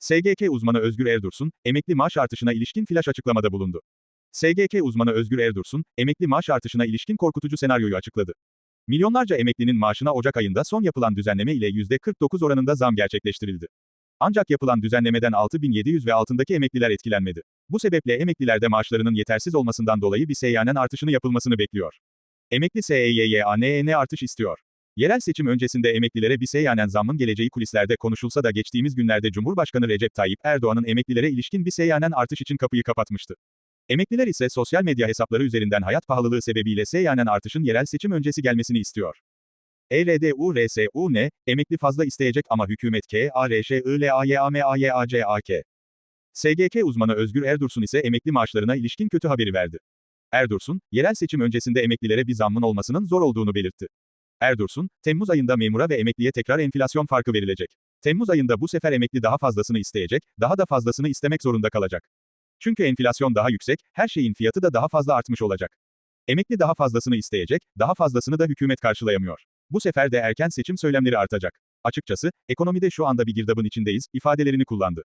SGK uzmanı Özgür Erdursun, emekli maaş artışına ilişkin flaş açıklamada bulundu. SGK uzmanı Özgür Erdursun, emekli maaş artışına ilişkin korkutucu senaryoyu açıkladı. Milyonlarca emeklinin maaşına Ocak ayında son yapılan düzenleme ile %49 oranında zam gerçekleştirildi. Ancak yapılan düzenlemeden 6700 ve altındaki emekliler etkilenmedi. Bu sebeple emeklilerde maaşlarının yetersiz olmasından dolayı bir seyyanen artışını yapılmasını bekliyor. Emekli SEYYANEN artış istiyor. Yerel seçim öncesinde emeklilere bir seyyanen zammın geleceği kulislerde konuşulsa da geçtiğimiz günlerde Cumhurbaşkanı Recep Tayyip Erdoğan'ın emeklilere ilişkin bir seyyanen artış için kapıyı kapatmıştı. Emekliler ise sosyal medya hesapları üzerinden hayat pahalılığı sebebiyle seyyanen artışın yerel seçim öncesi gelmesini istiyor. E ERDURSUN, emekli fazla isteyecek ama hükümet K, A, R, Ş, I, L, A, Y, A, M, A, Y, A, C, A, K. SGK uzmanı Özgür Erdursun ise emekli maaşlarına ilişkin kötü haberi verdi. Erdursun, yerel seçim öncesinde emeklilere bir zammın olmasının zor olduğunu belirtti. Erdursun, Temmuz ayında memura ve emekliye tekrar enflasyon farkı verilecek. Temmuz ayında bu sefer emekli daha fazlasını isteyecek, daha da fazlasını istemek zorunda kalacak. Çünkü enflasyon daha yüksek, her şeyin fiyatı da daha fazla artmış olacak. Emekli daha fazlasını isteyecek, daha fazlasını da hükümet karşılayamıyor. Bu sefer de erken seçim söylemleri artacak. Açıkçası, ekonomide şu anda bir girdabın içindeyiz, ifadelerini kullandı.